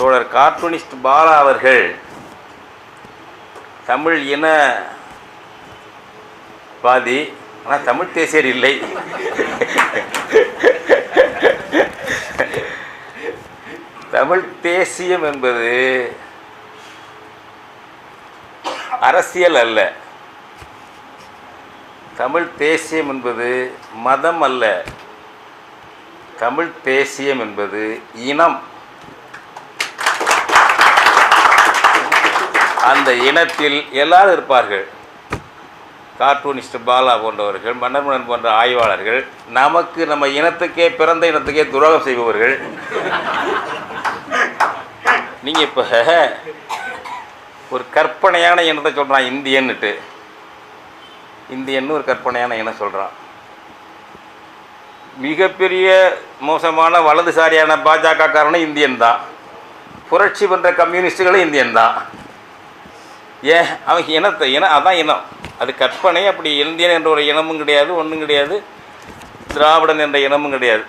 தோழர் கார்ட்டூனிஸ்ட் பாலா அவர்கள் தமிழ் இன பாதி ஆனால் தமிழ் தேசியர் இல்லை. தமிழ் தேசியம் என்பது அரசியல் அல்ல. தமிழ் தேசியம் என்பது மதம் அல்ல. தமிழ் தேசியம் என்பது இனம். அந்த இனத்தில் எல்லாரும் இருப்பார்கள். கார்ட்டூனிஸ்ட் பாலா போன்றவர்கள் மன்னர்மன்னன் போன்ற ஆய்வாளர்கள் நமக்கு நம்ம இனத்துக்கே பிறந்த இனத்துக்கே துரோகம் செய்பவர்கள். நீங்கள் இப்போ ஒரு கற்பனையான இனத்தை சொல்கிறான் இந்தியன்னுட்டு. இந்தியன்னு ஒரு கற்பனையான இனம் சொல்கிறான் மிகப்பெரிய மோசமான வலதுசாரியான பாஜக காரணம் இந்தியன் தான். புரட்சி பண்ணுற கம்யூனிஸ்டுகளும் இந்தியன் தான். ஏன்? அவன் இனத்தை இனம் அதான் இனம். அது கற்பனை அப்படி இந்தியன் என்ற ஒரு இனமும் கிடையாது ஒன்றும் கிடையாது. திராவிடன் என்ற இனமும் கிடையாது.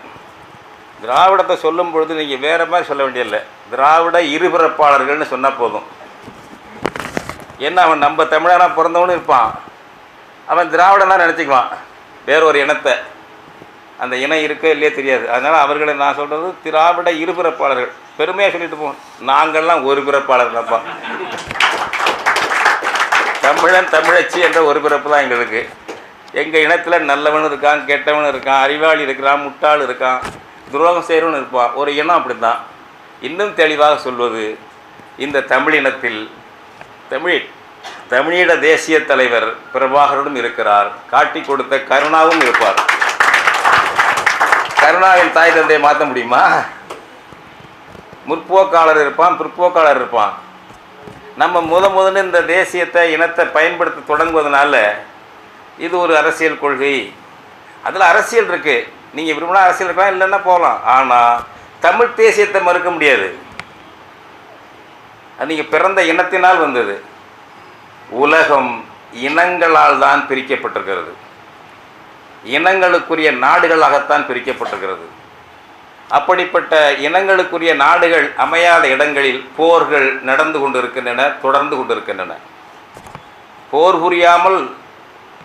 திராவிடத்தை சொல்லும் பொழுது நீங்கள் வேறு மாதிரி சொல்ல வேண்டியதில்லை. திராவிட இருபிறப்பாளர்கள்னு சொன்னால் போதும். என்ன அவன்? நம்ம தமிழனாக பிறந்தவனும் இருப்பான். அவன் திராவிடனாக நினச்சிக்குவான். வேற ஒரு இனத்தை. அந்த இனம் இருக்கோ இல்லையே தெரியாது. அதனால் அவர்களை நான் சொல்கிறது திராவிட இருபிறப்பாளர்கள். பெருமையாக சொல்லிட்டு போவோம் நாங்கள்லாம் ஒரு பிறப்பாளர் தான்ப்பா தமிழன் தமிழச்சி என்ற ஒரு பிறப்பு தான் எங்களுக்கு எங்கள் இனத்தில் நல்லவனும் இருக்கான் கெட்டவனும் இருக்கான் அறிவாளி இருக்கிறான் முட்டாள் இருக்கான் துரோகம் செய்கிறவன் இருப்பான் ஒரு இனம் அப்படி தான் இன்னும் தெளிவாக சொல்வது இந்த தமிழினத்தில் தமிழ் தமிழீழ தேசிய தலைவர் பிரபாகரனும் இருக்கிறார். காட்டி கொடுத்த கருணாவும் இருப்பார். கருணாவின் தாய் தந்தையை மாற்ற முடியுமா? முற்போக்காளர் இருப்பான் பிற்போக்காளர் இருப்பான். நம்ம முத முதல்ல இந்த தேசியத்தை இனத்தை பயன்படுத்த தொடங்குவதனால இது ஒரு அரசியல் கொள்கை. அதில் அரசியல் இருக்குது நீங்கள் விரும்பினா அரசியல் இருக்கலாம் இல்லைன்னா போகலாம். ஆனால் தமிழ் தேசியத்தை மறுக்க முடியாது. அது நீங்கள் பிறந்த இனத்தினால் வந்தது. உலகம் இனங்களால் தான் பிரிக்கப்பட்டிருக்கிறது. இனங்களுக்குரிய நாடுகளாகத்தான் பிரிக்கப்பட்டிருக்கிறது. அப்படிப்பட்ட இனங்களுக்குரிய நாடுகள் அமையாத இடங்களில் போர்கள் நடந்து கொண்டிருக்கின்றன தொடர்ந்து கொண்டிருக்கின்றன. போர் புரியாமல்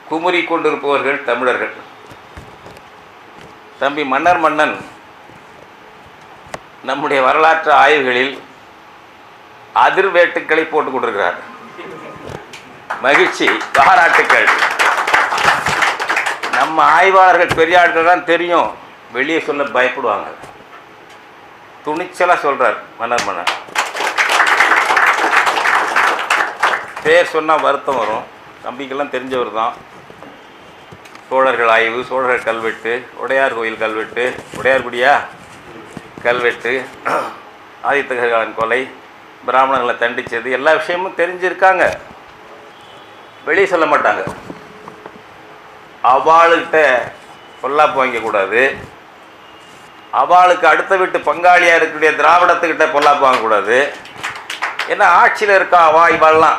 குமுறி கொண்டிருப்பவர்கள் தமிழர்கள். தம்பி மன்னர் மன்னன் நம்முடைய வரலாற்று ஆய்வுகளில் அதிர்வேட்டுக்களை போட்டுக் கொண்டிருக்கிறார். மகிழ்ச்சி பாராட்டுக்கள். நம்ம ஆய்வாளர்கள் பெரிய ஆட்கள் தான் தெரியும். வெளியே சொல்ல பயப்படுவாங்க. துணிச்சலாக சொல்கிறார் மன்னர் மன்னர். பேர் சொன்னால் வருத்தம் வரும். தம்பிக்கெல்லாம் தெரிஞ்சவர் தான். சோழர்கள் ஆய்வு சோழர்கள் கல்வெட்டு உடையார் கோயில் கல்வெட்டு உடையார்குடியா கல்வெட்டு ஆதித்தகர்காலன் கொலை பிராமணர்களை தண்டித்தது எல்லா விஷயமும் தெரிஞ்சிருக்காங்க. வெளியே சொல்ல மாட்டாங்க. அவாளுகிட்ட பொல்லாப்பு வாங்கக்கூடாது. அவளுக்கு அடுத்த வீட்டு பங்காளியாக இருக்கக்கூடிய திராவிடத்துக்கிட்ட பொல்லாப்பு வாங்கக்கூடாது ஏன்னா ஆட்சியில் இருக்கா அவா இவாள்லாம்?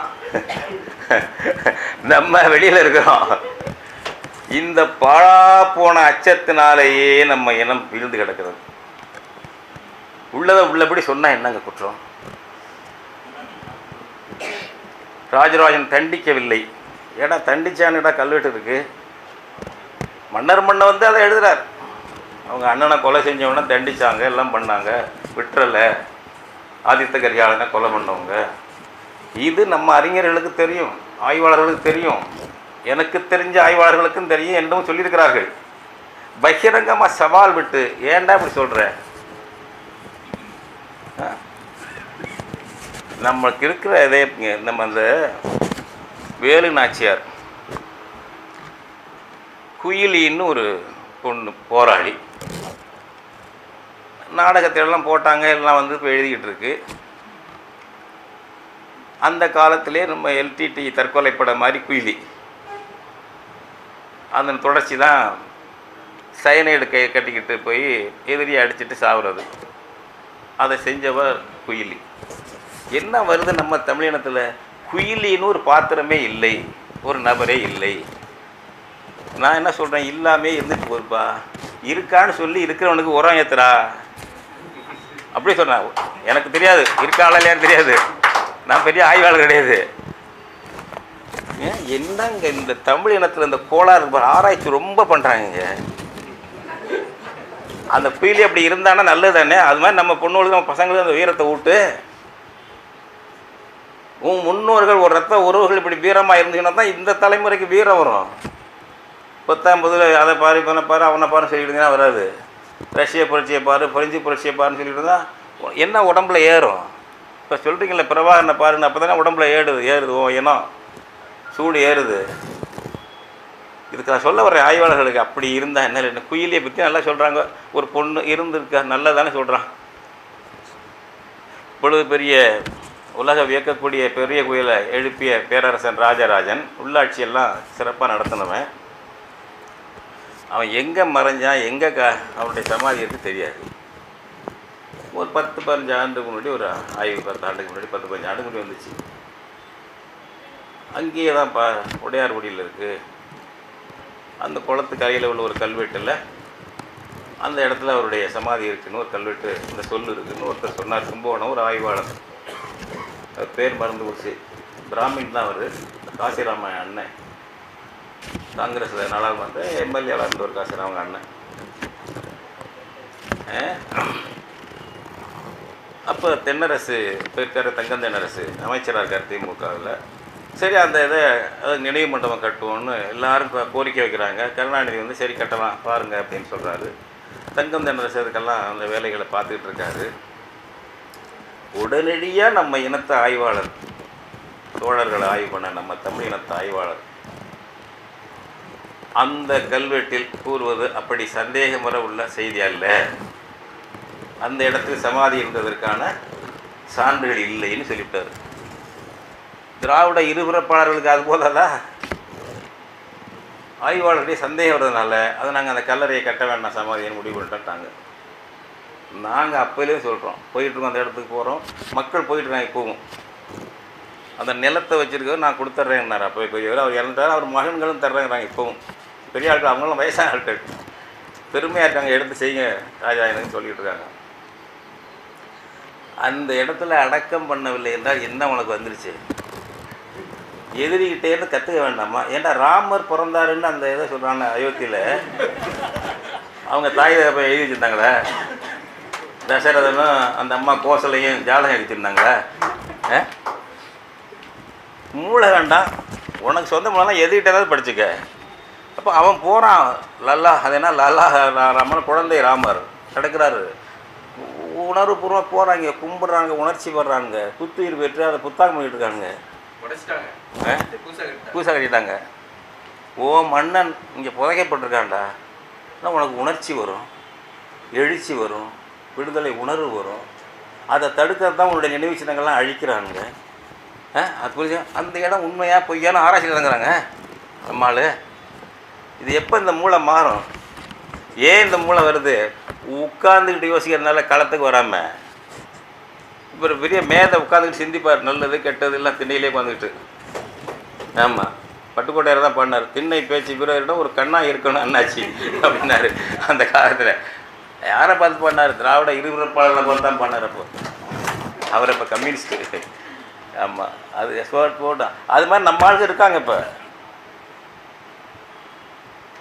நம்ம வெளியில் இருக்கிறோம். இந்த பழா போன அச்சத்தினாலேயே நம்ம இனம் வீழ்ந்து கிடக்கிறது. உள்ளதை உள்ளபடி சொன்னால் என்னங்க குற்றம்? ராஜராஜன் தண்டிக்கவில்லை. ஏடா தண்டிச்சானுடா கல்வெட்டு இருக்கு. மன்னர் மன்ன வந்து அதை எழுதுறார். அவங்க அண்ணனை கொலை செஞ்சவன தண்டிச்சாங்க எல்லாம் பண்ணாங்க. விட்டுறலை. ஆதித்த கரிகாலனை கொலை பண்ணவங்க. இது நம்ம அறிஞர்களுக்கு தெரியும் ஆய்வாளர்களுக்கு தெரியும். எனக்கு தெரிஞ்ச ஆய்வாளர்களுக்கும் தெரியும் என்றும் சொல்லியிருக்கிறார்கள். பகிரங்கமாக சவால் விட்டு ஏன்டா இப்படி சொல்கிற நம்மளுக்கு இருக்கிற இதே நம்ம அந்த வேலு நாச்சியார். குயிலின்னு ஒரு பொண்ணு போராளி. நாடகத்திலெல்லாம் போட்டாங்க எல்லாம் வந்து இப்போ எழுதிக்கிட்டு இருக்கு அந்த காலத்திலே நம்ம எல்டிடி தற்கொலை படம் மாதிரி குயிலி. அதன் தொடர்ச்சி தான் சயனைடு கை கட்டிக்கிட்டு போய் எதிரியை அடிச்சுட்டு சாவுறது. அதை செஞ்சவர் குயிலி. என்ன வருது நம்ம தமிழினத்தில்? குயிலின்னு ஒரு பாத்திரமே இல்லை ஒரு நபரே இல்லை. நான் என்ன சொல்கிறேன் இல்லாமே இருந்துட்டு போருப்பா இருக்கான்னு சொல்லி இருக்கிறவனுக்கு உரம் ஏத்துறா. அப்படி சொன்னேன் எனக்கு தெரியாது. இருக்காளா இல்லையான்னு தெரியாது. நான் பெரிய ஆய்வாளர் கிடையாது. ஏன்? என்னங்க இந்த தமிழ் இனத்தில் இந்த கோளாறு ஆராய்ச்சி ரொம்ப பண்ணுறாங்க அந்த பீலி அப்படி இருந்தானா நல்லது தானே அது மாதிரி நம்ம பொண்ணுகளுக்கு நம்ம பசங்களுக்கு அந்த வீரத்தை விட்டு உன் முன்னோர்கள் ஒரு ரத்த உறவுகள் இப்படி வீரமாக இருந்துச்சுன்னா தான் இந்த தலைமுறைக்கு வீரம் வரும். பத்தாம் புதில் அதை பாரு இவனை பாரு அவனை பாரு சொல்லிட்டு வராது. ரஷ்ய புரட்சியை பாரு பிரெஞ்சு புரட்சியை பாருன்னு சொல்லிட்டு இருந்தால் என்ன உடம்புல ஏறும்? இப்போ சொல்கிறீங்களே பிரபாகரனை பாருன்னு அப்போ தானே உடம்புல ஏறுது ஏறுது ஓ இனம் சூடு ஏறுது. இதுக்கு நான் சொல்ல வர ஆய்வாளர்களுக்கு அப்படி இருந்தால் என்ன இல்லை குயிலியை பற்றி நல்லா சொல்கிறாங்க ஒரு பொண்ணு இருந்திருக்கா நல்லதானே சொல்கிறான் இப்பொழுது பெரிய உலக வியக்கக்கூடிய பெரிய குயிலை எழுப்பிய பேரரசன் ராஜராஜன் உள்ளாட்சியெல்லாம் சிறப்பாக நடத்தினவன். அவன் எங்கே மறைஞ்சான் எங்கே க அவனுடைய சமாதி இருக்குது தெரியாது. ஒரு பத்து பதினஞ்சு ஆண்டுக்கு முன்னாடி ஒரு ஆய்வு பத்து ஆண்டுக்கு முன்னாடி பத்து பதினஞ்சு ஆண்டுக்கு முன்னாடி வந்துச்சு. அங்கேயே தான் பா உடையார்குடியில் இருக்குது அந்த குளத்து கரையில் உள்ள ஒரு கல்வெட்டில் அந்த இடத்துல அவருடைய சமாதி இருக்குன்னு ஒரு கல்வெட்டு இந்த சொல் இருக்குன்னு ஒருத்தர் சொன்னார் கும்பகோணம் ஒரு ஆய்வாளர். அவர் பேர் மறந்து போச்சு. பிராமின் தான் அவர். காசிராம அண்ணன். காங்கிரஸில் நாடாளுமன்ற எம்எல்ஏவாக இருந்த ஒரு அவங்க அண்ணன். அப்போ தென்னரசு இப்போ இருக்கிற தங்கம் தென்னரசு. அமைச்சராக இருக்கார் திமுகவில். சரி அந்த இதை அதை நினைவு மண்டபம் கட்டுவோம்னு எல்லாரும் இப்போ கோரிக்கை வைக்கிறாங்க. கருணாநிதி வந்து சரி கட்டலாம் பாருங்கள் அப்படின்னு சொல்கிறாரு தங்கம் தென்னரசு அதுக்கெல்லாம் அந்த வேலைகளை பார்த்துக்கிட்டு இருக்காரு. உடனடியாக நம்ம இனத்த ஆய்வாளர் தோழர்களை ஆய்வு பண்ண நம்ம தமிழ் இனத்த ஆய்வாளர் அந்த கல்வெட்டில் கூறுவது அப்படி சந்தேகமுற உள்ள செய்தி அல்ல. அந்த இடத்தில் சமாதி இருந்ததற்கான சான்றுகள் இல்லைன்னு சொல்லிவிட்டார். திராவிட இருபிறப்பாளர்களுக்கு அது போதாதா? ஆய்வாளருடைய சந்தேகம் வர்றதுனால அதை நாங்கள் அந்த கல்லறையை கட்ட வேண்டாம் சமாதின்னு முடிவு பண்ணிட்டாங்க. நாங்கள் அப்போலேயே சொல்கிறோம் போயிட்டுருக்கோம் அந்த இடத்துக்கு போகிறோம் மக்கள் போயிட்டு இருக்காங்க அந்த நிலத்தை வச்சுருக்கவர் நான் கொடுத்துட்றேன்னார் அப்போ பெரியவர். அவர் இறந்துட்டார் அவர் மகன்களும் தர்றேங்கிறாங்க இப்போவும். பெரிய ஆட்கள் அவங்களும் வயசான ஆட்கள் பெருமையாக இருக்காங்க எடுத்து செய்யுங்க ராஜா எனக்கு சொல்லிட்டு இருக்காங்க. அந்த இடத்துல அடக்கம் பண்ணவில்லை என்றால் என்ன உனக்கு வந்துருச்சு? எதிரிகிட்டேருந்து கற்றுக்க வேண்டாமா? ஏன்டா ராமர் பிறந்தாருன்னு அந்த இதை சொல்கிறாங்க அயோத்தியில்? அவங்க தாய் தகப்ப எழுதி வச்சுருந்தாங்களே? தசரதனும் அந்த அம்மா கோசலையும் ஜாதகம் எழுதியிருந்தாங்களே மூளை வேண்டாம் உனக்கு சொந்த மூலம் எதுக்கிட்ட ஏதாவது படிச்சுக்க. அப்போ அவன் போகிறான் லல்லா அது என்ன? லல்லா ராமன் குழந்தை ராமர். கிடக்கிறாரு உணர்வுபூர்வமாக போகிறாங்க கும்பிட்றாங்க உணர்ச்சி படுறாங்க புத்துயிர் பெற்று அதை புத்தாக்கம் பண்ணிட்டு இருக்காங்க பூசா கட்டிட்டாங்க. ஓ மன்னன் இங்கே புதைக்கப்பட்டிருக்கான்டா. ஆனா உனக்கு உணர்ச்சி வரும்? எழுச்சி வரும். விடுதலை உணர்வு வரும். அதை தடுக்கிறது தான் உன்னுடைய நினைவு சின்னங்கள்லாம் அழிக்கிறானுங்க. ஆ? அது புரிஞ்சு அந்த இடம் உண்மையாக பொய்யான ஆராய்ச்சி இறங்குறாங்க. நம்மால் இது எப்போ இந்த மூளை மாறும்? ஏன் இந்த மூளை வருது? உட்காந்துக்கிட்டு யோசிக்கிறதுனால களத்துக்கு வராமல் இப்போ ஒரு பெரிய மேதை உட்காந்துக்கிட்டு சிந்திப்பார். நல்லது கெட்டது எல்லாம் திண்ணையிலே உட்காந்துக்கிட்டு ஆமாம் பட்டுக்கோட்டையார் தான் பண்ணார் திண்ணை பேச்சு வீரரிடம் ஒரு கண்ணாக இருக்கணும் அண்ணாச்சி அப்படின்னாரு. அந்த காலத்தில். யாரை பார்த்து பண்ணார் திராவிட இருவிறப்பாளர்களை பார்த்து தான் பண்ணார் அப்போ. அவர் இப்போ கம்யூனிஸ்ட்டு. ஆமாம் அது எக்ஸ்போர்ட் போட்டான் அது மாதிரி நம்ம ஆளுக்கு இருக்காங்க இப்போ.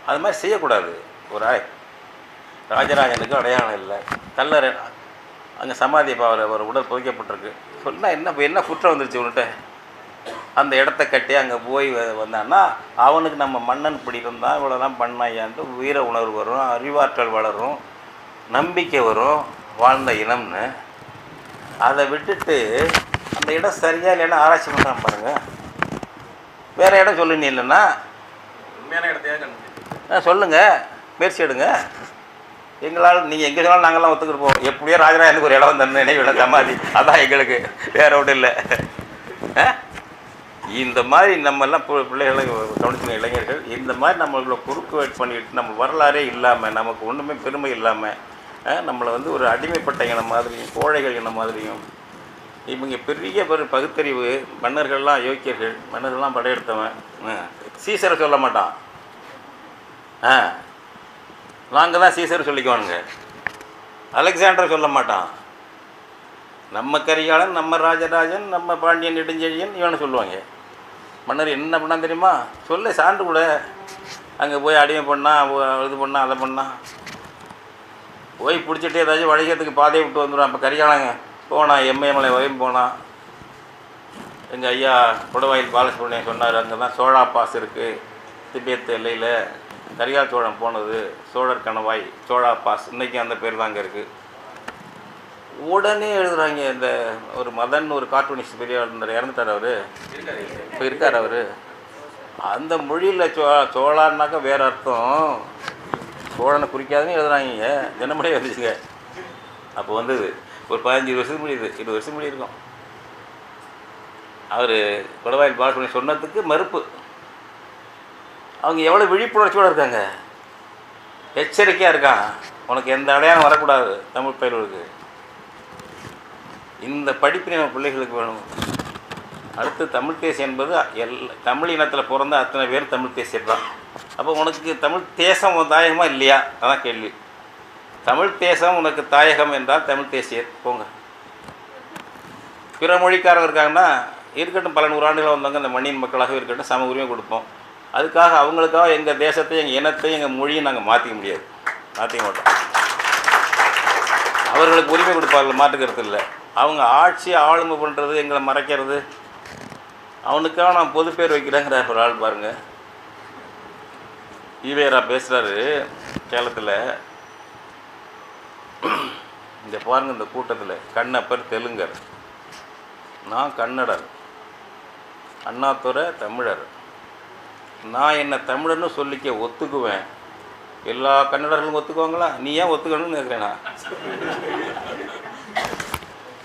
அது மாதிரி செய்யக்கூடாது. ஒரு ஆய். ராஜராஜனுக்கு அடையாளம் இல்லை. கல்லறை அங்கே சமாதி இப்போ அவர் அவர் உடல் புதைக்கப்பட்டிருக்கு. சொன்னால் என்ன இப்போ என்ன குற்றம் வந்துருச்சு உன்கிட்ட? அந்த இடத்த கட்டி அங்கே போய் வ- வந்தான்னா அவனுக்கு நம்ம மன்னன் பிடிக்கும் தான் இவ்வளோதான் பண்ணாயான்ட்டு வீர உணர்வு வரும் அறிவாற்றல் வளரும் நம்பிக்கை வரும் வாழ்ந்த இனம்னு. அதை விட்டுட்டு அந்த இடம் சரியாக இல்லைன்னா ஆராய்ச்சி பண்ணுறான் பாருங்கள் வேற இடம் சொல்லி நீ இல்லைன்னா? உண்மையான இடத்தையா கண்டு ஆ, முயற்சி எடுங்க. எங்களால் நீங்கள் எங்கே சொன்னாலும் நாங்கள்லாம் ஒத்துக்கிட்டு போவோம். எப்படியோ ராஜராஜனுக்கு ஒரு இடம் தந்து நினைவில் சமாதி. அதான் எங்களுக்கு. வேற ஒன்றும் இல்லை. ஆ? இந்த மாதிரி நம்மெல்லாம் பு- பிள்ளைகளை கவனிச்சுங்க இளைஞர்கள் இந்த மாதிரி நம்மளை குறுக்கு வெயிட் பண்ணிட்டு நம்ம வரலாறே இல்லாமல் நமக்கு ஒன்றுமே பெருமை இல்லாமல் நம்மளை வந்து ஒரு அடிமைப்பட்ட இனம் மாதிரியும் கோழைகள் இனம் மாதிரியும் இவங்க பெரிய பெரு பகுத்தறிவு மன்னர்கள்லாம் யோக்கியர்கள் மன்னர்கள்லாம் படையெடுத்தவன் ஆ. சீசரை சொல்ல மாட்டான். ஆ. நாங்கள் தான் சீசர் சொல்லிக்குவானுங்க. அலெக்சாண்டர் சொல்ல மாட்டான். நம்ம கரிகாலன் நம்ம ராஜராஜன் நம்ம பாண்டியன் நெடுஞ்செழியன் இவனை சொல்லுவாங்க. மன்னர் என்ன பண்ணான் தெரியுமா? சொல்ல சான்று கூட. அங்கே போய் அடிமை பண்ணால் இது பண்ணால் அதை பண்ணான் போய் பிடிச்சிட்டு ஏதாச்சும் வழிகிறதுக்கு பாதையை விட்டு வந்துடும் அப்போ கரிகாலங்க போனான் எம்ஏமலை வரையும் போனான். எங்கள் ஐயா குடவாயில் பாலசுப்ரமணியம் சொன்னார் அங்கே தான் சோழா பாஸ் இருக்குது திபேத் எல்லையில் கரிகால் சோழன் போனது சோழர் கணவாய் சோழா பாஸ் இன்றைக்கி அந்த பேர் தான் அங்கே இருக்குது உடனே எழுதுகிறாங்க இந்த ஒரு மதன் ஒரு கார்ட்டூனிஸ்ட் பெரிய இருந்தார். இறந்துட்டார் அவர். இப்போ இருக்கார் அவர். அந்த மொழியில் சோ சோழான்னாக்கா வேறு அர்த்தம். சோழனை குறிக்காதுன்னு எழுதுகிறாங்க தினமடி வந்துச்சுங்க அப்போ வந்தது. ஒரு பதினஞ்சு வருஷத்துக்கு முடியுது இருபது வருஷம் முடியிருக்கோம் இருக்கும். அவர் குடவாயில் பாலசுப்ரமணியன் சொன்னதுக்கு மறுப்பு. அவங்க எவ்வளோ விழிப்புணர்ச்சியோடு இருக்காங்க? எச்சரிக்கையாக இருக்கான். உனக்கு எந்த அடையாளம் வரக்கூடாது தமிழ் பயிர்களுக்கு இந்த படிப்பு நம்ம பிள்ளைகளுக்கு வேணும். அடுத்து தமிழ் தேசியம் என்பது எல் தமிழ் இனத்தில் பிறந்த அத்தனை பேர் தமிழ் தேசியர் தான் அப்போ உனக்கு தமிழ் தேசம் உன் இல்லையா? அதான் கேள்வி. தமிழ் தேசம் உனக்கு தாயகம் என்றால் தமிழ் தேசியர். போங்க. பிற மொழிக்காரங்க இருக்காங்கன்னா இருக்கட்டும் பல நூறு வந்தவங்க இந்த மண்ணின் மக்களாக இருக்கட்டும் சம உரிமை கொடுப்போம். அதுக்காக அவங்களுக்காக எங்கள் தேசத்தை எங்கள் இனத்தையும் எங்கள் மொழியும் நாங்கள் மாற்றிக்க முடியாது. மாற்றிக்க மாட்டோம். அவர்களுக்கு உரிமை கொடுப்பார்கள் மாற்றுக்கிறது இல்லை. அவங்க ஆட்சி ஆளுமை பண்ணுறது எங்களை மறைக்கிறது. அவனுக்காக நான் பொது பேர் வைக்கிறேங்கிற ஒரு ஆள் பாருங்கள் ஈவேரா பேசுகிறாரு சேலத்தில் இந்த பாருங்க இந்த கூட்டத்தில். கண்ணப்பர் தெலுங்கர். நான் கன்னடர். அண்ணாத்துறை தமிழர். நான் என்னை தமிழன்னு சொல்லிக்க ஒத்துக்குவேன். எல்லா கன்னடர்களும் ஒத்துக்குவாங்களா? நீ ஏன் ஒத்துக்கணும்னு கேட்குறேன் நான்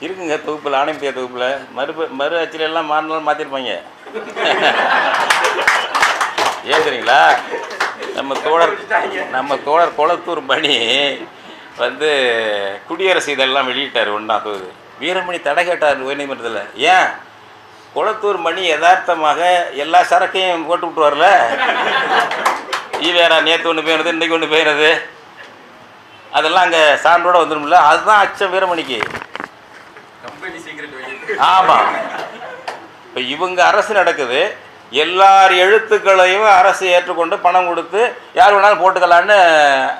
இருக்குங்க தொகுப்பில் ஆணையத்திய தொகுப்பில். மறு மறு அச்சில் எல்லாம் மாறினாலும் மாற்றிருப்பாங்க ஏன் நம்ம தோழர் நம்ம தோழர் குளத்தூர் மணி வந்து குடியரசு இதெல்லாம் வெளியிட்டார் ஒன்றா தொகுதி வீரமணி தடை கேட்டார் உயர்நீதிமன்றத்தில். ஏன்? குளத்தூர் மணி யதார்த்தமாக எல்லா சரக்கையும் போட்டு விட்டுவார்ல ஈவேரா நேற்று ஒன்று போயிடுது இன்றைக்கி ஒன்று போயிடுது அதெல்லாம் அங்கே சான்றோட வந்துடும்ல? அதுதான் அச்சம் வீரமணிக்கு. ஆமாம் இப்போ இவங்க அரசு நடக்குது. எல்லார் எழுத்துக்களையும் அரசு ஏற்றுக்கொண்டு பணம் கொடுத்து யார் வேணாலும் போட்டுக்கலான்னு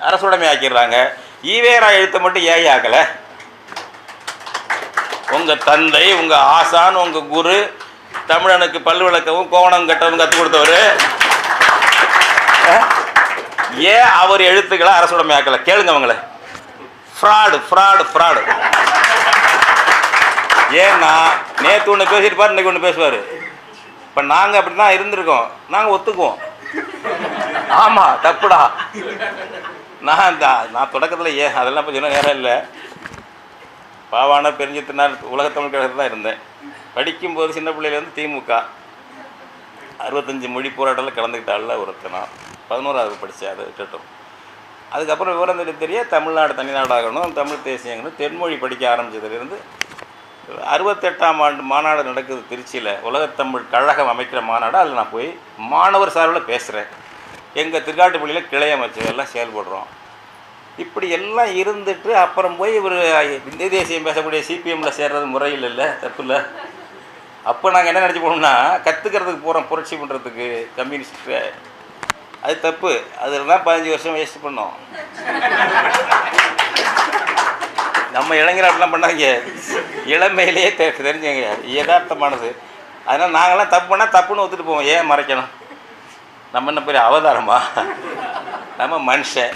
அரசுடைமை ஆக்கிடுறாங்க. ஈவேரா எழுத்தை மட்டும் ஏன் ஆக்கலை. உங்கள் தந்தை உங்கள் ஆசான் உங்கள் குரு தமிழனுக்கு பல் விளக்கவும் கோவணம் கட்டவும் கற்றுக் கொடுத்தவர். ஏன் அவர் எழுத்துக்களை அரசுடைமை கேளுங்க அவங்கள. ஃப்ராடு ஃப்ராடு ஃப்ராடு ஏன்னா நேற்று ஒன்று பேசியிருப்பார் இன்னைக்கு ஒன்று பேசுவார். இப்போ நாங்கள் அப்படி தான் இருந்திருக்கோம். நாங்கள் ஒத்துக்குவோம். ஆமாம் தப்புடா. நான் தான் நான் தொடக்கத்தில் ஏன் அதெல்லாம் இப்போ சொன்ன நேரம் இல்லை. பாவான பெருஞ்சத்தினார் உலகத்தமிழ் கழகத்தில் தான் இருந்தேன். படிக்கும்போது சின்ன பிள்ளையிலேருந்து திமுக. அறுபத்தஞ்சு மொழி போராட்டத்தில் கலந்துக்கிட்டால ஒருத்தனா. பதினோராவது படித்தேன் அதை விட்டுட்டோம். அதுக்கப்புறம் விவரம் தெரிய தெரிய தமிழ்நாடு தனிநாடாகணும் தமிழ் தேசியங்கணும் தென்மொழி படிக்க ஆரம்பித்ததுலேருந்து அறுபத்தெட்டாம் ஆண்டு மாநாடு நடக்குது திருச்சியில். உலகத்தமிழ் கழகம் அமைக்கிற மாநாடு அதில் நான் போய் மாணவர் சார்பில் பேசுகிறேன் எங்கள் திருக்காட்டுப்பள்ளியில் கிளை அமைச்சு எல்லாம் செயல்படுறோம். இப்படி எல்லாம் இருந்துட்டு அப்புறம் போய் இவர் இந்திய தேசியம் பேசக்கூடிய சிபிஎம்மில் சேர்றது முறையில் இல்லை தப்பு இல்லை அப்போ நாங்கள் என்ன நினச்சி போனோம்னா கற்றுக்கிறதுக்கு போகிறோம் புரட்சி பண்ணுறதுக்கு கம்யூனிஸ்ட்டு அது தப்பு. அதில் தான் பதினஞ்சு வருஷம் வேஸ்ட் பண்ணோம். நம்ம இளைஞர் அப்படிலாம் பண்ணாங்க. இளமையிலேயே தெ தெரிஞ்சங்க யதார்த்தமானது. அதனால் நாங்களாம் தப்பு பண்ணால் தப்புன்னு ஒத்துட்டு போவோம். ஏன் மறைக்கணும்? நம்ம என்ன பெரிய அவதாரமா? நம்ம மனுஷன்.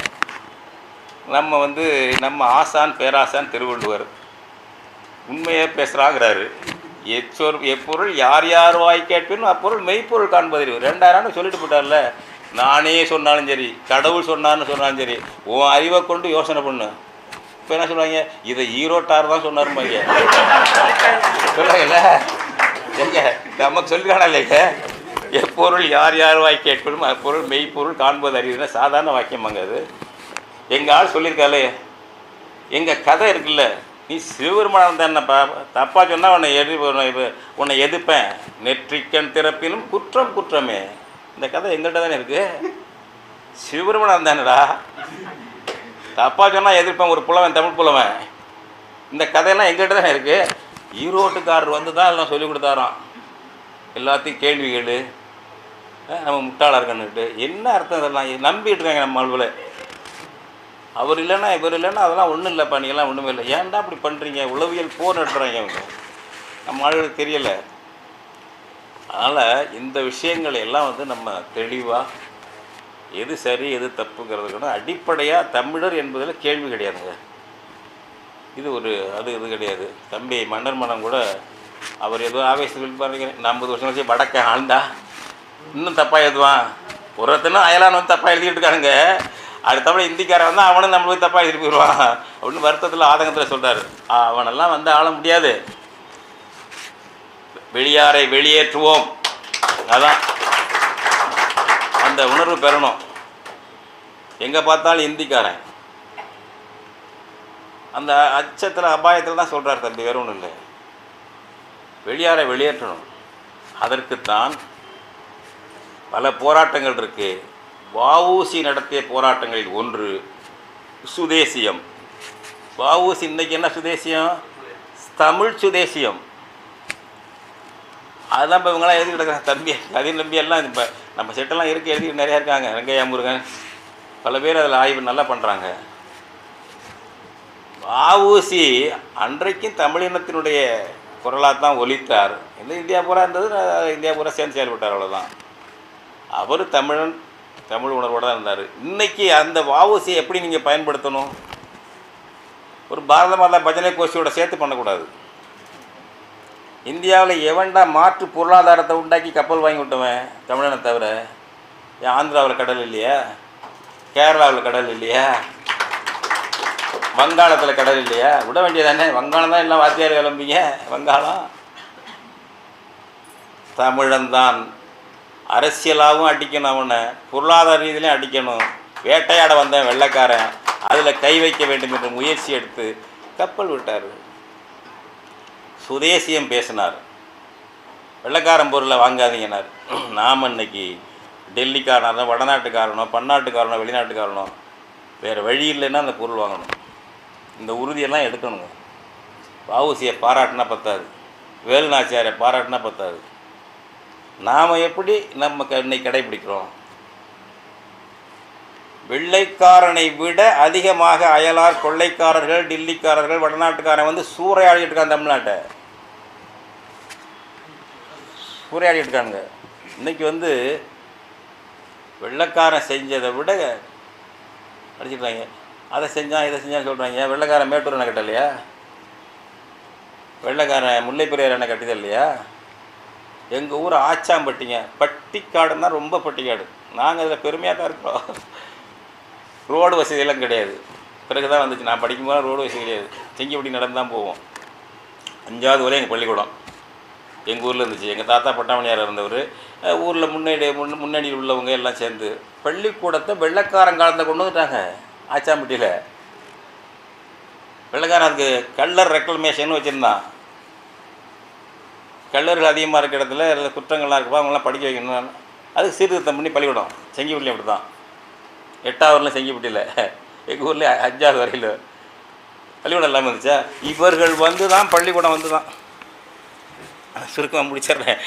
நம்ம வந்து நம்ம ஆசான் பேராசான் திருவள்ளுவர். உண்மையே பேசுகிறாங்கிறாரு எச்சொரு எப்பொருள் யார் யார் வாய் கேட்பினும் அப்பொருள் மெய்ப்பொருள் காண்பதில். ரெண்டாயிரம் சொல்லிட்டு போட்டார்ல நானே சொன்னாலும் சரி கடவுள் சொன்னார்னு சொன்னாலும் சரி உன் அறிவை கொண்டு யோசனை பண்ணு. இப்போ என்ன சொல்லுவாங்க இதை ஈரோட்டார் தான் சொன்னாருமாங்க சொல்லுவாங்கல்ல எங்க நமக்கு சொல்லிக்கானா இல்லைங்க? எப்பொருள் யார் யார் வாய் கேட்பினும் அப்பொருள் மெய்ப்பொருள் காண்பது அறிவுனா சாதாரண வாக்கியமாங்க அது. எங்கள் ஆள் சொல்லியிருக்காளே எங்கள் கதை இருக்குல்ல நீ சிவபெருமானம் என்னப்பா? தப்பா சொன்னால் உன்னை எதிர் உன்னை எதிர்ப்பேன். நெற்றிக்கண் திறப்பினும் குற்றம் குற்றமே. இந்த கதை எங்கள்கிட்ட தானே இருக்குது சிவபெருமானம் தானேடா தப்பாக சொன்னால் எதிர்ப்பேன் ஒரு புலவன் தமிழ் புலவன். இந்த கதையெல்லாம் எங்கள்கிட்ட தானே இருக்குது ஈரோட்டுக்காரர் வந்து தான் எல்லாம் சொல்லிக் கொடுத்தாராம். எல்லாத்தையும் கேள்வி கேளு. நம்ம முட்டாளாக இருக்கன்னுட்டு என்ன அர்த்தம் இதெல்லாம்? நம்பிட்டு இருக்காங்க நம்ம அளவில் அவர் இல்லைன்னா இவர் இல்லைன்னா அதெல்லாம் ஒன்றும் இல்லைப்பா நீங்களாம் ஒன்றுமே இல்லை. ஏன்டா அப்படி பண்ணுறீங்க உளவியல் போர் நடத்துகிறாங்க அவங்க நம்ம ஆளுகளுக்கு தெரியலை. அதனால் இந்த விஷயங்களை எல்லாம் வந்து நம்ம தெளிவாக எது சரி எது தப்புங்கிறதுக்கு அடிப்படையாக தமிழர் என்பதில் கேள்வி கிடையாதுங்க. இது ஒரு அது இது கிடையாது. தம்பி மன்னர் மனம் கூட அவர் ஏதோ ஆவேசத்தில் பாருங்க ஐம்பது வருஷம் கழிச்சு வடக்க ஆழ்ந்தா. இன்னும் தப்பாக எழுதுவான். ஒருத்தனும் அயலான் வந்து தப்பாக எழுதிக்கிட்டு இருக்கானுங்க. அடுத்தவளை இந்திக்காரன் வந்து அவனும் நம்ம போய் தப்பாக எழுதி போயிடுவான். அப்படின்னு வருத்தத்தில் ஆதங்கத்தில் சொல்கிறாரு அவனெல்லாம் வந்து ஆள முடியாது. வெளியாரை வெளியேற்றுவோம். அதான். அந்த உணர்வு பெறணும். எங்கே பார்த்தாலும் இந்திக்காரன். அந்த அச்சத்தில் அபாயத்தில் தான் சொல்கிறார் தம்பி வேறு ஒன்றும் இல்லை. வெளியாரை வெளியேற்றணும். அதற்குத்தான் பல போராட்டங்கள் இருக்குது வஉசி நடத்திய போராட்டங்களில் ஒன்று சுதேசியம். வஉசி இன்றைக்கி என்ன சுதேசியம்? தமிழ் சுதேசியம். அதுதான் இப்போ இவங்களாம் எழுதி கிடக்குறாங்க. தம்பி கதின் நம்பி எல்லாம் இப்போ நம்ம செட்டெல்லாம் இருக்குது எழுதி நிறையா இருக்காங்க. வெங்கையா முருகன் பல பேர் அதில் ஆய்வு நல்லா பண்ணுறாங்க வஉசி அன்றைக்கும் தமிழினத்தினுடைய குரலாக தான் ஒலித்தார். இந்த இந்தியா பூரா இருந்தது இந்தியா பூரா சேர்ந்து செயல்பட்டார் அவ்வளோதான் அவர் தமிழன் தமிழ் உணர்வோடு தான் இருந்தார். இன்றைக்கி அந்த வஉசியை எப்படி நீங்கள் பயன்படுத்தணும்? ஒரு பாரத மாதா பஜனை கோஷ்டியோட சேர்த்து பண்ணக்கூடாது. இந்தியாவில் எவன்டா மாற்று பொருளாதாரத்தை உண்டாக்கி கப்பல் வாங்கி விட்டவன் தமிழனை தவிர ஆந்திராவில் கடல் இல்லையா? கேரளாவில் கடல் இல்லையா? வங்காளத்தில் கடல் இல்லையா? விட வேண்டியதானே. வங்காளம் தான் எல்லாம் வாத்தியார் கிளம்பிங்க வங்காளம்? தமிழன்தான் அரசியலாகவும் அடிக்கணும் அவனை பொருளாதார ரீதியிலையும் அடிக்கணும். வேட்டையாட வந்தவன் வெள்ளைக்காரன் அதில் கை வைக்க வேண்டும் என்ற முயற்சி எடுத்து கப்பல் விட்டார். சுதேசியம் பேசினார். வெள்ளைக்காரன் பொருளை வாங்காதீங்கனார் நாம் இன்னைக்கு டெல்லிக்காரனோ வடநாட்டுக்காரனோ பன்னாட்டுக்காரனோ வெளிநாட்டுக்காரனோ வேறு வழி இல்லைன்னா அந்த பொருள் வாங்கணும். இந்த உறுதியெல்லாம் எடுக்கணுங்க. வாவுசியை பாராட்டினா பத்தாது. வேலுநாச்சியாரை பாராட்டினா பத்தாது. நாம் எப்படி நம்ம க- இன்னைக்கு கடைபிடிக்கிறோம்? வெள்ளைக்காரனை விட அதிகமாக அயலார் கொள்ளைக்காரர்கள் டில்லிக்காரர்கள் வடநாட்டுக்காரன் வந்து சூறையாடிட்டு இருக்கான் தமிழ்நாட்டை. சூறையாடிட்டு இருக்கானுங்க. இன்னைக்கு வந்து வெள்ளைக்காரன் செஞ்சதை விட அடிச்சிட்டாங்க அதை செஞ்சான் இதை செஞ்சான்னு சொல்கிறாங்க வெள்ளைக்காரன் மேட்டூர் அணை கட்டலையா? வெள்ளைக்காரன் முல்லைப்பெரியார் அணை கட்டிதல் இல்லையா? எங்கள் ஊர் ஆச்சாம்பட்டிங்க. பட்டிக்காடுன்னா ரொம்ப பட்டிக்காடு. நாங்கள் அதில் பெருமையாக தான் இருக்கிறோம். ரோடு வசதியெல்லாம் கிடையாது. பிறகு தான் வந்துச்சு. நான் படிக்கும்போது ரோடு வசதி கிடையாது. செங்கிப்பட்டி நடந்து தான் போவோம். அஞ்சாவது வரை எங்கள் பள்ளிக்கூடம். எங்கள் ஊரில் இருந்துச்சு. எங்கள் தாத்தா பட்டாமணியார் இருந்தவர். ஊரில் முன்னாடி முன் முன்னணியில் உள்ளவங்க எல்லாம் சேர்ந்து பள்ளிக்கூடத்தை வெள்ளைக்காரங்காலத்தில் கொண்டு வந்துட்டாங்க. ஆச்சாம்பட்டியில். வெள்ளக்காரன் அதுக்கு கல்லர் ரெக்ளமேஷன் வச்சுருந்தான். கல்லூரிகள் அதிகமாக இருக்கிற இடத்துல இல்லை குற்றங்கள்லாம் இருக்கப்போ அவங்களாம் படிக்க வைக்கணும் அதுக்கு சீர்திருத்தம் பண்ணி பள்ளிக்கூடம். செங்கிப்பட்டிலையும் அப்படி தான் எட்டாவதுல செங்கிப்பட்டியில். எங்கள் ஊரில் அஞ்சாவது வரையில். பள்ளிக்கூடம் எல்லாமே இருந்துச்சா? இவர்கள் வந்து தான் பள்ளிக்கூடம் வந்து தான் சுருக்கமாக முடிச்சிடுறேன்.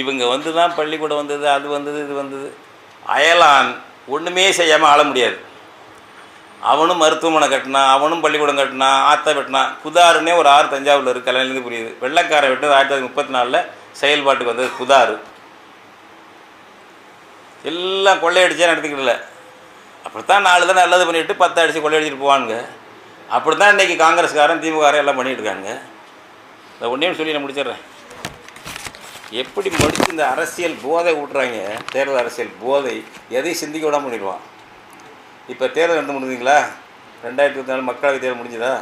இவங்க வந்து தான் பள்ளிக்கூடம் வந்தது அது வந்தது இது வந்தது. அயலான் ஒன்றுமே செய்யாமல் ஆள முடியாது. அவனும் மருத்துவமனை கட்டினான் அவனும் பள்ளிக்கூடம் கட்டினான் ஆற்ற வெட்டினான் குதாருன்னே ஒரு ஆறு தஞ்சாவூரில் இருக்குது கல்யாணத்துலேருந்து புரியுது. வெள்ளக்காரை வெட்டது ஆயிரத்தி தொள்ளாயிரத்தி முப்பத்தி நாலில் செயல்பாட்டுக்கு வந்தது புதாரு எல்லாம் கொள்ளையடிச்சே நடத்திக்கிடல. அப்படித்தான் நாலு தான் நல்லது பண்ணிட்டு பத்து அடித்து கொள்ளையடிச்சிட்டு போவானுங்க. அப்படி தான் இன்றைக்கி காங்கிரஸ்காரன் திமுககாரன் எல்லாம் பண்ணிட்டு இருக்காங்க இந்த ஒன்றையும் சொல்லி நான் முடிச்சிடுறேன். எப்படி முடிச்சு இந்த அரசியல் போதை விட்றாங்க தேர்தல் அரசியல் போதை எதையும் சிந்திக்க விடாமல் பண்ணிடுவான். இப்போ தேர்தல் நடந்து முடிஞ்சுங்களா ரெண்டாயிரத்தி இருபத்தி நாலு மக்களவை தேர்தல் முடிஞ்சுதா?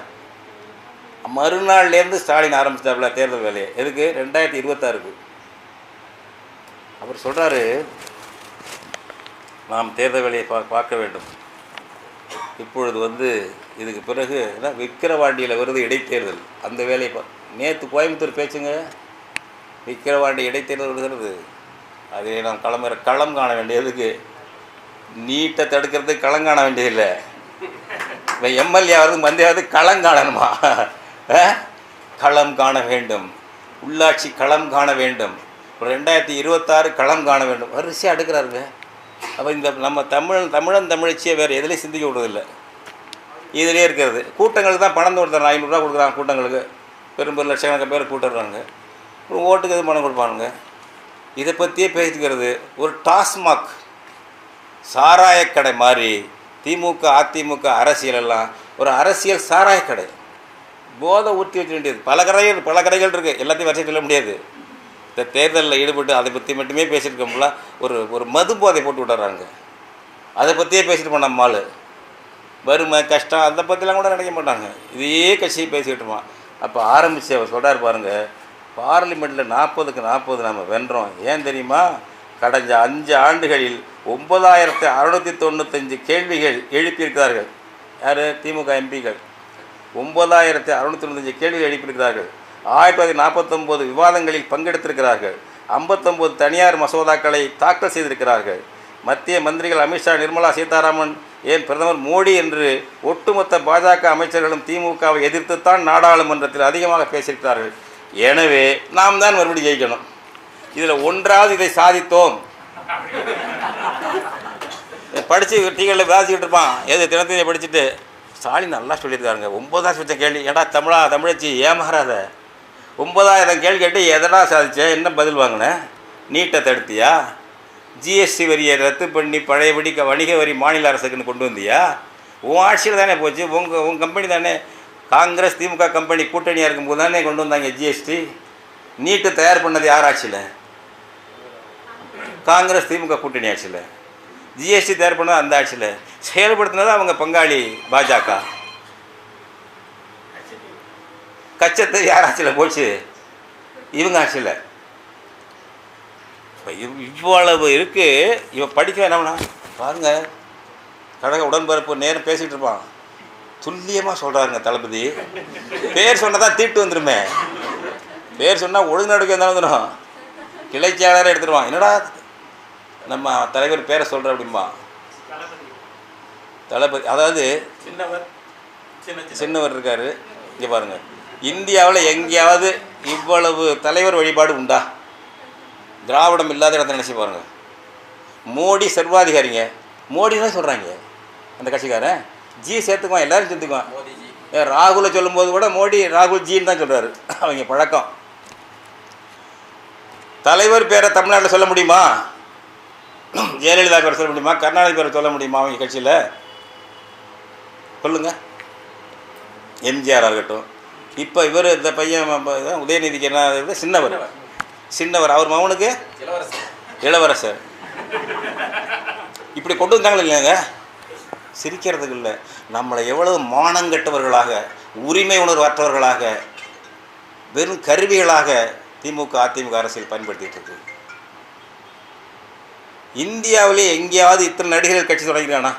மறுநாள்லேருந்து ஸ்டாலின் ஆரம்பிச்சிட்டாப்புல தேர்தல் வேலையை. எதுக்கு? ரெண்டாயிரத்தி இருபத்தாறுக்கு. அவர் சொல்கிறாரு நாம் தேர்தல் வேலையை பா பார்க்க வேண்டும். இப்பொழுது வந்து இதுக்கு பிறகு அதான் விக்கிரவாண்டியில் வருது இடைத்தேர்தல். அந்த வேலையை பா நேற்று கோயம்புத்தூர் பேச்சுங்க. விக்கிரவாண்டி இடைத்தேர்தல் வருகிறது. அதை நாம் களமிற களம் காண வேண்டியதுக்கு நீட்டை தடுக்கிறதுக்கு களம் காண வேண்டியதில்லை. இப்போ எம்எல்ஏ ஆகிறது வந்தையாவது களம் காணணுமா? களம் காண வேண்டும். உள்ளாட்சி களம் காண வேண்டும். ஒரு ரெண்டாயிரத்தி இருபத்தாறு களம் காண வேண்டும். வரிசையாக அடுக்கிறாருங்க அப்போ இந்த நம்ம தமிழன் தமிழன் தமிழச்சியை வேறு எதுலேயும் சிந்திக்க விடுறதில்லை இதிலே இருக்கிறது. கூட்டங்களுக்கு தான் பணம் கொடுத்துறாங்க ஐநூறுரூவா கொடுக்குறாங்க கூட்டங்களுக்கு. பெரும் பெரும் லட்சக்கணக்கான பேர் கூட்டுறாங்க. ஒரு ஓட்டுக்கு எதுவும் பணம் கொடுப்பானுங்க? இதை பற்றியே பேசிக்கிறது ஒரு டாஸ்மாக். சாராயக்கடை மாதிரி திமுக அதிமுக அரசியல் எல்லாம் ஒரு அரசியல் சாராயக்கடை. போதை ஊற்றி வச்சுக்க வேண்டியது. பல கடைகள் பல கடைகள் இருக்குது எல்லாத்தையும் வரிசை சொல்ல முடியாது. இந்த தேர்தலில் ஈடுபட்டு அதை பற்றி மட்டுமே பேசியிருக்கோம்ல ஒரு ஒரு மது போதை போட்டு விட்டுறாங்க. அதை பற்றியே பேசிட்டு போன மாலு வறுமை கஷ்டம் அதை பற்றிலாம் கூட நினைக்க மாட்டாங்க. இதையே கட்சியை பேசிக்கிட்டுமா அப்போ ஆரம்பித்து அவர் சொல்கிறார் பாருங்கள் பார்லிமெண்ட்டில் நாற்பதுக்கு நாற்பது நம்ம வென்றோம். ஏன் தெரியுமா? கடந்த அஞ்சு ஆண்டுகளில் ஒன்பதாயிரத்து அறுநூற்றி தொண்ணூத்தஞ்சு கேள்விகள் எழுப்பியிருக்கிறார்கள். யார்? திமுக எம்பிகள். ஒன்பதாயிரத்து அறுநூற்றி தொண்ணூத்தஞ்சு கேள்விகள் எழுப்பியிருக்கிறார்கள். ஆயிரத்தி தொள்ளாயிரத்தி நாற்பத்தொம்போது விவாதங்களில் பங்கெடுத்திருக்கிறார்கள். ஐம்பத்தொம்போது தனியார் மசோதாக்களை தாக்கல் செய்திருக்கிறார்கள். மத்திய மந்திரிகள் அமித்ஷா நிர்மலா சீதாராமன் ஏன் பிரதமர் மோடி என்று ஒட்டுமொத்த பாஜக அமைச்சர்களும் திமுகவை எதிர்த்துத்தான் நாடாளுமன்றத்தில் அதிகமாக பேசியிருக்கிறார்கள். எனவே நாம் தான் மறுபடியும் ஜெயிக்கணும். இதில் ஒன்றாவது இதை சாதித்தோம். படித்து டீகளில் வாசிக்கிட்டு இருப்பான். எது தினத்தையும் படிச்சுட்டு ஸ்டாலின் நல்லா சொல்லியிருக்காருங்க. ஒன்பதாயிரம் லட்சம் கேள்வி ஏடா தமிழா தமிழச்சி ஏமாறாத ஒன்பதாயிரம் கேள்வி கேட்டு எதடா சாதித்தேன் என்ன பதில் வாங்கினேன் நீட்டை தடுத்தியா? ஜிஎஸ்டி வரியை ரத்து பண்ணி பழையபடி க- வணிக வரி மாநில அரசுக்குன்னு கொண்டு வந்தியா? உன் ஆட்சியில் தானே போச்சு. உங்கள் உன் கம்பெனி தானே? காங்கிரஸ் திமுக கம்பெனி கூட்டணியாக இருக்கும்போது தானே கொண்டு வந்தாங்க ஜிஎஸ்டி நீட்டு தயார் பண்ணது யார் ஆட்சியில்? காங்கிரஸ் திமுக கூட்டணி ஆட்சியில். ஜிஎஸ்டி தயார் பண்ண அந்த ஆட்சியில். செயல்படுத்தினது அவங்க பங்காளி பாஜக. கச்சத்து யார் ஆட்சியில் போச்சு? இவங்க ஆட்சியில். இப்போ இவ்வளவு இருக்குது இவன் படிக்க என்ன பாருங்க. கழக உடன்பரப்பு நேரம் பேசிகிட்டு இருப்பான். துல்லியமாக சொல்கிறாருங்க தளபதி. பேர் சொன்னதான் தீட்டு வந்துருமே. பேர் சொன்னால் ஒழுங்குநடுக்க இருந்தாலும் வந்துடும் கிளைச்சியாளரை எடுத்துருவான். என்னடா நம்ம தலைவர் பேரை சொல்கிற அப்படிம்பா. தளபதி. அதாவது சின்னவர் சின்ன சின்ன. சின்னவர் இருக்காரு. இங்கே பாருங்க. இந்தியாவில் எங்கேயாவது இவ்வளவு தலைவர் வழிபாடு உண்டா? திராவிடம் இல்லாத இடத்த நினச்சி பாருங்க. மோடி சர்வாதிகாரிங்க. மோடி தான் சொல்கிறாங்க அந்த கட்சிக்காரன். ஜி சேர்த்துக்குவான் எல்லாரும் சேர்த்துக்குவான். ஏன் ராகுலை சொல்லும்போது கூட மோடி ராகுல் ஜின்னு தான் சொல்கிறாரு அவங்க பழக்கம். தலைவர் பேரை தமிழ்நாட்டில் சொல்ல முடியுமா? ஜெயலலிதா பேரை சொல்ல முடியுமா? கருணாநிதி பேரை சொல்ல முடியுமா அவங்க கட்சியில்? சொல்லுங்க. எம்ஜிஆர் இருக்கட்டும். இப்போ இவர் இந்த பையன் உதயநிதிக்கு என்ன சின்னவர். சின்னவர். அவர் மகனுக்கு? இளவரசர். இளவரசர் இப்படி கொண்டு வந்தாங்களே இல்லைங்க சிரிக்கிறதுக்கு இல்லை. நம்மளை எவ்வளவு மானங்கெட்டவர்களாக உரிமை உணர்வற்றவர்களாக வெறும் கருவிகளாக திமுக அதிமுக அரசியல் பயன்படுத்திட்டு இருக்கு. இந்தியாவிலே எங்கேயாவது இத்தனை நடிகர்கள் கட்சி தொடங்கிறானா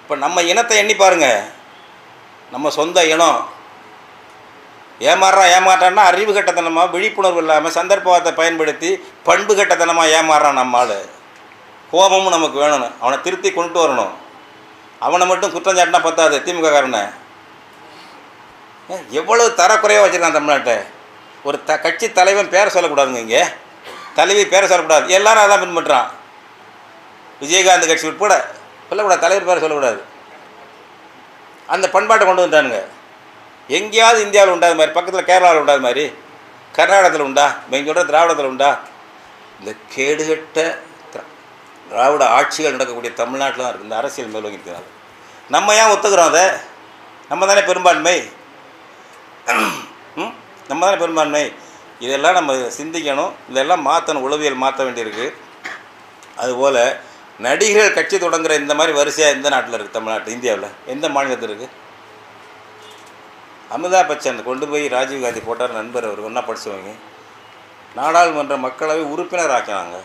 இப்போ நம்ம இனத்தை எண்ணி பாருங்க. நம்ம சொந்த இனம். ஏமாறுறா ஏமாற்றான்னா அறிவு கட்டத்தனமாக விழிப்புணர்வு இல்லாமல் சந்தர்ப்பத்தை பயன்படுத்தி பண்பு கட்டத்தனமாக ஏமாறுறான் நம்ம ஆள். கோபமும் நமக்கு வேணும் அவனை திருத்தி கொண்டு வரணும். அவனை மட்டும் குற்றம் சாட்டினா பத்தாது திமுக காரனை. எவ்வளவு தரக்குறையாக வச்சுருக்கான் தமிழ்நாட்டை. ஒரு த கட்சி தலைவன் பேரை சொல்லக்கூடாதுங்க இங்கே. தலைவி பேரை சொல்லக்கூடாது. எல்லாரும் அதான் பின்பற்றுறான் விஜயகாந்த் கட்சி உட்பட சொல்லக்கூடாது. தலைவர் பேரை சொல்லக்கூடாது. அந்த பண்பாட்டை கொண்டு வந்துட்டானுங்க எங்கேயாவது இந்தியாவில் உண்டாத மாதிரி பக்கத்தில் கேரளாவில் உண்டாத மாதிரி கர்நாடகத்தில் உண்டா? இங்கே சொல்கிற திராவிடத்தில் உண்டா? இந்த கேடுகட்ட திராவிட ஆட்சிகள் நடக்கக்கூடிய தமிழ்நாட்டில் தான் இருக்குது இந்த அரசியல் மேலோங்கி இருக்கிறாங்க நம்ம ஏன் ஒத்துக்கிறோம் அதை? நம்ம தானே பெரும்பான்மை. நம்ம தானே பெரும்பான்மை. இதெல்லாம் நம்ம சிந்திக்கணும். இதெல்லாம் மாற்றணும் உளவியல் மாற்ற வேண்டியிருக்கு. அதுபோல் நடிகர்கள் கட்சி தொடங்குகிற இந்த மாதிரி வரிசையாக எந்த நாட்டில் இருக்குது தமிழ்நாட்டு இந்தியாவில். எந்த மாநிலத்தில் இருக்குது அமிதாப் பச்சன் கொண்டு போய் ராஜீவ்காந்தி போட்டார் நண்பர் அவர். ஒன்றா படிச்சவங்க நாடாளுமன்ற மக்களவை உறுப்பினர் ஆக்கினாங்க.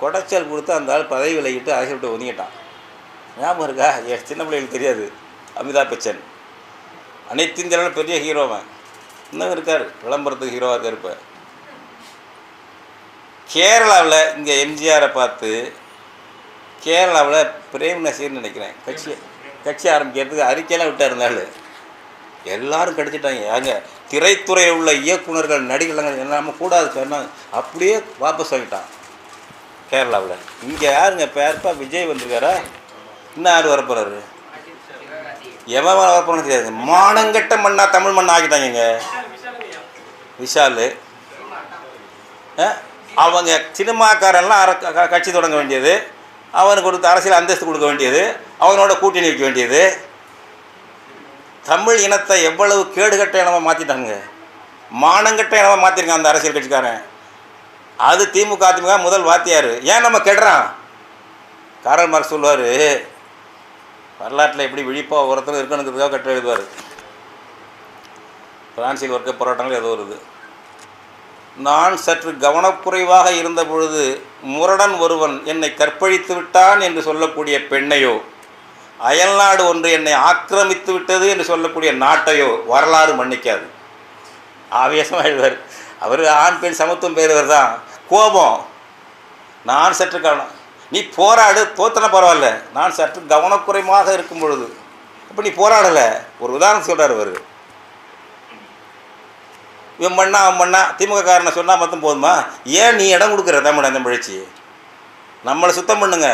குடைச்சல் கொடுத்து அந்த ஆள் பதவி விலகிட்டு அரசியல் விட்டு ஒதுங்கிட்டான். ஞாபகம் இருக்கா? சின்ன பிள்ளைகளுக்கு தெரியாது. அமிதாப் பச்சன். அனைத்து இந்தியாவில் பெரிய ஹீரோவன் இன்னும் இருக்கார் விளம்பரத்துக்கு ஹீரோவாக இருக்கார் இப்போ. கேரளாவில் இங்கே எம்ஜிஆரை பார்த்து கேரளாவில் பிரேம் நசீர்னு நினைக்கிறேன். கட்சி கட்சி ஆரம்பிக்கிறதுக்கு அறிக்கையெல்லாம் விட்டார் இருந்தாலும் எல்லாரும் கடிச்சிட்டாங்க. ஏங்க திரைத்துறையில் உள்ள இயக்குனர்கள் நடிகர்கள் எல்லாமே கூடாது சொன்னாங்க அப்படியே வாபஸ் வாங்கிட்டான் கேரளாவில். இங்கே யாருங்க? பேர்ப்பா விஜய் வந்திருக்காரா? இன்னும் யார் வரப்போகிறாரு எவன் வரப்போறன்னு தெரியாது. மானங்கட்ட மண்ணாக தமிழ் மண்ணை ஆக்கிட்டாங்க விஷாலு. அவங்க சினிமாக்காரன்லாம் அர க- கட்சி தொடங்க வேண்டியது. அவனுக்கு கொடுத்த அரசியல் அந்தஸ்து கொடுக்க வேண்டியது. அவனோட கூட்டணி வைக்க வேண்டியது. தமிழ் இனத்தை எவ்வளவு கேடுகட்ட இனமாக மாற்றிட்டாங்க மானங்கட்ட இனமாக மாற்றிருக்கான் அந்த அரசியல் கட்சிக்காரன். அது திமுக அதிமுக முதல் வாத்தியார். ஏன் நம்ம கெடுறான்? காரல் மார்க் சொல்லுவார் வரலாற்றில் எப்படி விழிப்பாக ஒருத்தர் இருக்கணுங்கிறதுக்காக கட்டு எழுதுவார். பிரான்சில் ஒர்க்க போராட்டங்கள் ஏதோ வருது நான் சற்று கவனக்குறைவாக இருந்த பொழுது முரடன் ஒருவன் என்னை கற்பழித்து விட்டான் என்று சொல்லக்கூடிய பெண்ணையோ அயல்நாடு ஒன்று என்னை ஆக்கிரமித்து விட்டது என்று சொல்லக்கூடிய நாட்டையோ வரலாறு மன்னிக்காது. ஆவேசமாக எழுதுவார். அவர் ஆண் பெண் சமத்துவம் பெறுவர் தான். கோபம். நான் சற்று கவனம் நீ போராடு தோத்தன பரவாயில்ல. நான் சற்று கவனக்குறைவாக இருக்கும் பொழுது. அப்போ நீ போராடலை. ஒரு உதாரணம் சொல்கிறார் அவர் இவன் பண்ணா அவன் பண்ணா திமுக காரனை சொன்னால் மட்டும் போதுமா? ஏன் நீ இடம் கொடுக்குற தமிழ் அந்த முயற்சி? நம்மளை சுத்தம் பண்ணுங்க.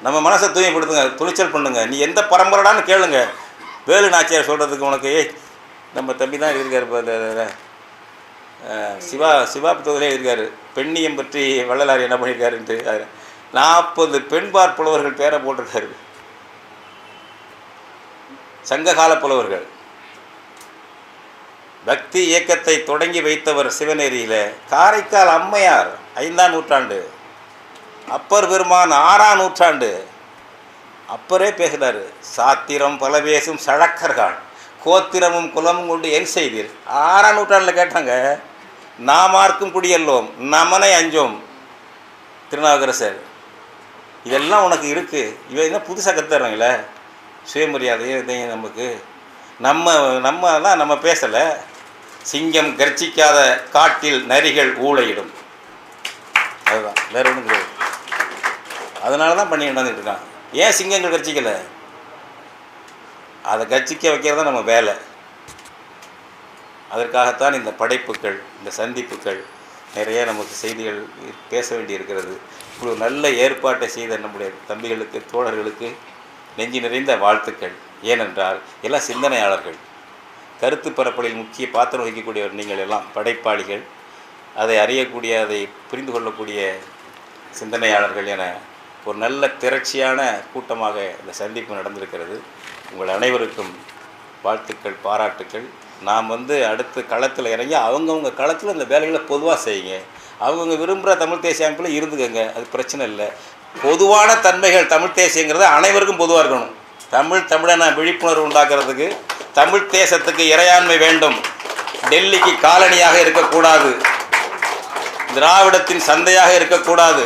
நம்ம மனசை தூய்மைப்படுத்துங்க. துணிச்சல் பண்ணுங்க. நீ எந்த பரம்பரைடான்னு கேளுங்க. வேலு நாச்சியார் சொல்கிறதுக்கு உனக்கு நம்ம தம்பி தான் இருக்கார் இப்போ இந்த இந்த, அஹ், சிவா சிவா புத்தகத்திலே இருக்கார். பெண்ணியம் பற்றி வள்ளலார் என்ன பண்ணியிருக்காருன்ட்டு. அது நாற்பது பெண்பார் புலவர்கள் பேரை போட்டிருக்காரு. சங்ககால புலவர்கள். பக்தி இயக்கத்தை தொடங்கி வைத்தவர் சிவநேரியில் காரைக்கால் அம்மையார் ஐந்தாம் நூற்றாண்டு. அப்பர் பெருமான் ஆறாம் நூற்றாண்டு. அப்பரே பேசுகிறாரு சாத்திரம் பல பேசும் சழக்கர்கள் கோத்திரமும் குலமும் கொண்டு என் செய்தீர். ஆறாம் நூற்றாண்டில் கேட்டாங்க நாமார்க்கும் குடியல்லோம் நமனை அஞ்சோம். திருநாவுக்கரசர். இதெல்லாம் உனக்கு இருக்குது இவன் என்ன புதுசாக கற்றுறாங்களே சுயமரியாதையும் இதையும் நமக்கு. நம்ம நம்ம தான் நம்ம பேசலை. சிங்கம் கர்ச்சிக்காத காட்டில் நரிகள் ஊழையிடும். அதுதான். வேற ஒன்றும் கிடையாது. அதனால தான் பண்ணி நடந்துட்டு இருக்கான். ஏன் சிங்கங்கள் கர்ச்சிக்கலை? அதை கர்ச்சிக்க வைக்கிறது தான் நம்ம வேலை. அதற்காகத்தான் இந்த படைப்புகள் இந்த சந்திப்புகள் நிறைய நமக்கு செய்திகள் பேச வேண்டியிருக்கிறது. இப்படி ஒரு நல்ல ஏற்பாட்டை செய்த நம்முடைய தம்பிகளுக்கு தோழர்களுக்கு நெஞ்சு நிறைந்த வாழ்த்துக்கள். ஏனென்றால் எல்லாம் சிந்தனையாளர்கள் கருத்து பரப்பலில் முக்கிய பாத்திரம் வகிக்கக்கூடியவர் நீங்கள் எல்லாம் படைப்பாளிகள். அதை அறியக்கூடிய அதை புரிந்து கொள்ளக்கூடிய சிந்தனையாளர்கள் என ஒரு நல்ல திரட்சியான கூட்டமாக இந்த சந்திப்பு நடந்திருக்கிறது. உங்கள் அனைவருக்கும் வாழ்த்துக்கள் பாராட்டுக்கள். நாம் வந்து அடுத்து களத்தில் இறங்கி அவங்கவுங்க களத்தில் இந்த வேலைகளை பொதுவாக செய்யுங்க. அவங்கவுங்க விரும்புகிற தமிழ் தேசிய அமைப்பில் இருந்துக்கங்க. அது பிரச்சனை இல்லை. பொதுவான தன்மைகள் தமிழ் தேசியங்கிறது அனைவருக்கும் பொதுவாக இருக்கணும். தமிழ் தமிழன விழிப்புணர்வு உண்டாக்குறதுக்கு தமிழ் தேசத்துக்கு இறையாண்மை வேண்டும். டெல்லிக்கு காலனியாக இருக்கக்கூடாது. திராவிடத்தின் சந்தையாக இருக்கக்கூடாது.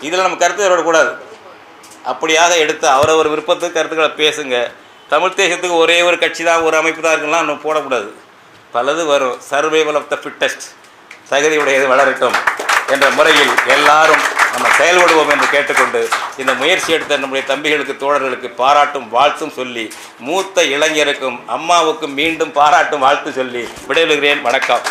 இதில் நம்ம கருத்து வரக்கூடாது அப்படியாக எடுத்து அவரவர் விருப்பத்துக்கு கருத்துக்களை பேசுங்க. தமிழ் தேசத்துக்கு ஒரே ஒரு கட்சி தான் ஒரு அமைப்பு தான் இருக்கலாம் நம்ம போடக்கூடாது. பலது வரும். சர்வைவல் ஆஃப் த ஃபிட்டஸ்ட் தகுதியுடையது வளரட்டும் என்ற முறையில் எல்லாரும் நம்ம செயல்படுவோம் என்று கேட்டுக்கொண்டு இந்த முயற்சி எடுத்த நம்முடைய தம்பிகளுக்கு தோழர்களுக்கு பாராட்டும் வாழ்த்தும் சொல்லி மூத்த இளைஞருக்கும் அம்மாவுக்கும் மீண்டும் பாராட்டும் வாழ்த்து சொல்லி விடைபெறுகிறேன். வணக்கம்.